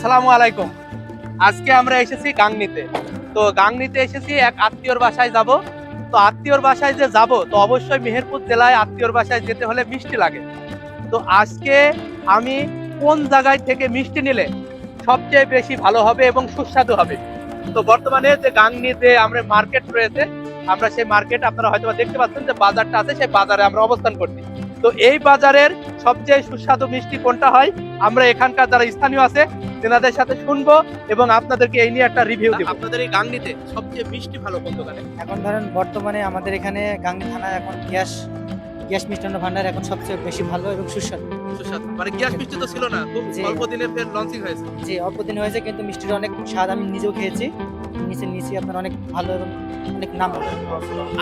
আসসালামু আলাইকুম। আজকে আমরা এসেছি গাংনিতে। তো গাংনিতে এসেছি এক আত্মীয়র বাসায় যাব। তো আত্মীয়র বাসায় যে যাব, তো অবশ্যই মেহেরপুর জেলায় আত্মীয়র বাসায় যেতে হলে মিষ্টি লাগে। তো আজকে আমি কোন জায়গায় থেকে মিষ্টি নিলে সবচেয়ে বেশি ভালো হবে এবং সুস্বাদু হবে? তো বর্তমানে যে গাংনিতে আমরা মার্কেট রয়েছে আমরা সেই মার্কেট আপনারা হয়তো দেখতে পাচ্ছেন যে বাজারটা আছে সেই বাজারে আমরা অবস্থান করছি। তো এই বাজারের সবচেয়ে সুস্বাদু মিষ্টি কোনটা হয় আমরা এখানকার যারা স্থানীয় আছে তেনাদের সাথে শুনব এবং আপনাদেরকে এই নিয়ে একটা রিভিউ দেব। আপনাদের এই গাংনিতে সবচেয়ে মিষ্টি ভালো কোন দোকানে? এখন ধরেন বর্তমানে আমাদের এখানে গাঙ্গি থানায় এখন গ্যাস গ্যাস মিষ্টান্ন ভান্ডার এখন সবচেয়ে বেশি ভালো এবং সুস্বাদু। সুস্বাদু। মানে গ্যাস মিষ্টি তো ছিল না খুব অল্প দিনে ফের লঞ্চিং হয়েছে। যে অল্প দিন হয়েছে কিন্তু মিষ্টির অনেক স্বাদ আমি নিজেও খেয়েছি। নিচে নিচে আপনার অনেক ভালো এবং অনেক নাম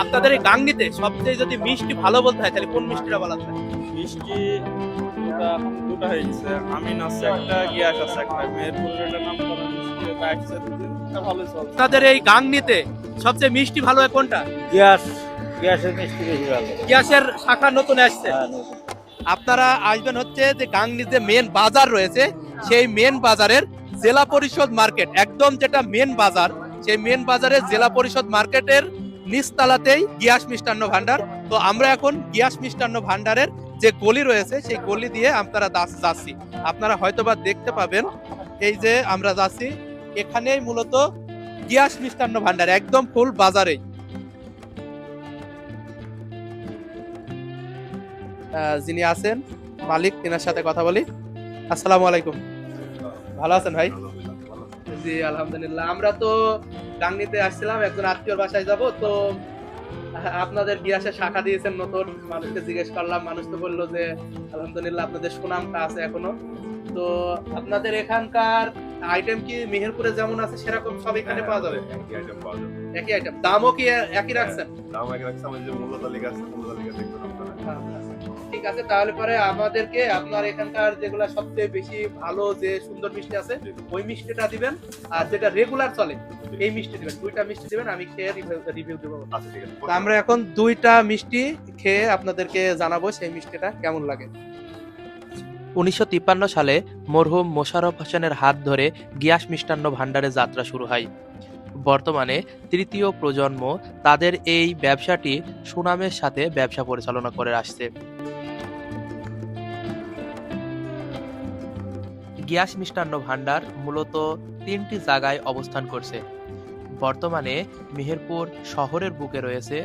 আপনাদের এই গাংনিতে সবচেয়ে যদি মিষ্টি ভালো বলতে হয় তাহলে কোন মিষ্টিটা বলা যায়? মিষ্টি দুটা এখন দুটা হয়ে গেছে। আমিন আছে একটা গিয়াস আছে একটা মেহেরপুরের নাম করা মিষ্টি এটা একসাথে দুদিন চলছে। আপনাদের এই গাংনিতে সবচেয়ে মিষ্টি ভালো হয় কোনটা? গ্যাস গ্যাসের মিষ্টি বেশি ভালো। গ্যাসের শাখা নতুন আসছে। আপনারা আসবেন হচ্ছে যে গাংনি যে মেন বাজার রয়েছে সেই মেন বাজারের জেলা পরিষদ মার্কেট একদম যেটা মেন বাজার সেই মেন বাজারে জেলা পরিষদ মার্কেটের নিচতলাতেই গিয়াস মিষ্টান্ন ভান্ডার তো আমরা এখন গিয়াস মিষ্টান্ন ভান্ডারের যে গলি রয়েছে, সেই গলি দিয়ে আপনারা যাচ্ছি। আপনারা হয়তোবা দেখতে পাবেন এই যে আমরা যাচ্ছি, এখানেই মূলত গিয়াস মিষ্টান্ন ভান্ডার একদম ফুল বাজারেই। যিনি আছেন, মালিক, তেনার সাথে কথা বলি। আসসালামু আলাইকুম। ভালো আছেন ভাই? জি আলহামদুলিল্লাহ। আমরা তো গাংনিতে আসছিলাম একজন আত্মীয়র বাসায় যাব তো আপনাদের গিয়াসের শাখা দিয়েছেন নতুন? মানুষকে জিজ্ঞেস করলাম মানুষ তো বলল যে আলহামদুলিল্লাহ আপনাদের সুনামটা আছে এখনও। তো আপনাদের এখানকার আইটেম কি মেহেরপুরে যেমন আছে সেরকম সব এখানে পাওয়া যাবে? একই আইটেম পাওয়া যাবে। একই আইটেম দামও কি একই রাখছেন? দাম এক রাখছে আমাদের যে মূল্য তালিকা আছে মূল্য তালিকা দেখবেন আপনারা। ঠিক আছে তাহলে পরে আমাদেরকে আপনার এখানকার যেগুলো সবচেয়ে বেশি ভালো যে সুন্দর মিষ্টি আছে ওই মিষ্টিটা দিবেন। আর যেটা রেগুলার চলে এই মিষ্টি দিবেন দুইটা মিষ্টি দিবেন আমি খেয়ে রিভিউ দেবো। আচ্ছা আমরা এখন দুইটা মিষ্টি খেয়ে আপনাদেরকে জানাব সেই মিষ্টিটা কেমন লাগে। উনিশশো তিপ্পান্ন সালে মরহুম মোশাররফ হোসেনের হাত ধরে গিয়াস মিষ্টান্ন ভান্ডারে যাত্রা শুরু হয়। বর্তমানে তৃতীয় প্রজন্ম তাদের এই ব্যবসাটি সুনামের সাথে ব্যবসা পরিচালনা করে আসছে। গিয়াস মিষ্টান্ন ভাণ্ডার মূলত তিনটি জায়গায় অবস্থান করছে। বর্তমানে মেহেরপুর শহরের বুকে রয়েছে,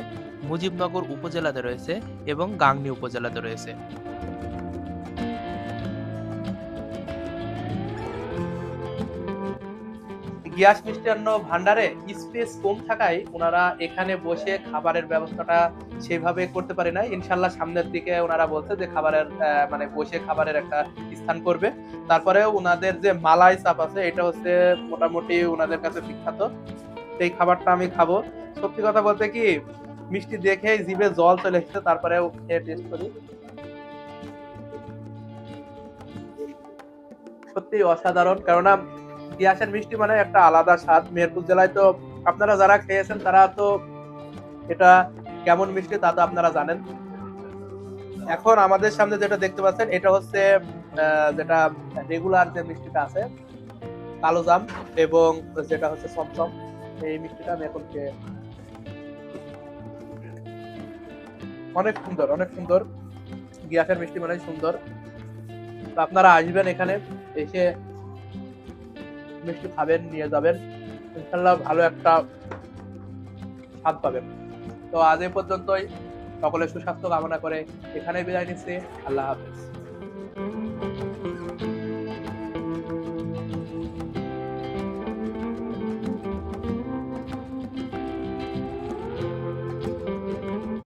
মুজিবনগর উপজেলাতে রয়েছে এবং গাংনী উপজেলাতে রয়েছে। গ্যাস মিষ্টান্ন ভান্ডারে স্পেস কম থাকায় ওনারা এখানে বসে খাবারের ব্যবস্থাটা সেভাবে করতে পারে না ইনশাল্লাহ সামনের দিকে ওনারা বলছে যে খাবারের মানে বসে খাবারের একটা স্থান করবে। তারপরে ওনাদের যে মালাই চাপ আছে, এটা হচ্ছে মোটামুটি ওনাদের কাছে বিখ্যাত। সেই খাবারটা আমি খাব। সত্যি কথা বলতে কি, মিষ্টি দেখে জিভে জল চলে এসেছে তারপরে খেয়ে টেস্ট করি। সত্যি অসাধারণ, কেননা গ্যাসের মিষ্টি মানে একটা আলাদা স্বাদ। মেহেরপুর জেলায় তো আপনারা যারা খেয়েছেন, তারা তো এটা কেমন মিষ্টি তা তো আপনারা জানেন। এখন আমাদের সামনে যেটা দেখতে পাচ্ছেন, এটা হচ্ছে যেটা রেগুলার যে মিষ্টিটা আছে, কালো জাম এবং যেটা হচ্ছে সমসম এই মিষ্টিটা আমি এখন খেয়ে অনেক সুন্দর অনেক সুন্দর। গ্যাসের মিষ্টি মানে সুন্দর। তো আপনারা আসবেন এখানে, এসে মিষ্টি খাবেন, নিয়ে যাবেন। ইনশাল্লাহ ভালো একটা স্বাদ পাবেন। তো আজ এই পর্যন্তই। সকলের সুস্বাস্থ্য কামনা করে এখানে বিদায় নিচ্ছি। আল্লাহ হাফেজ।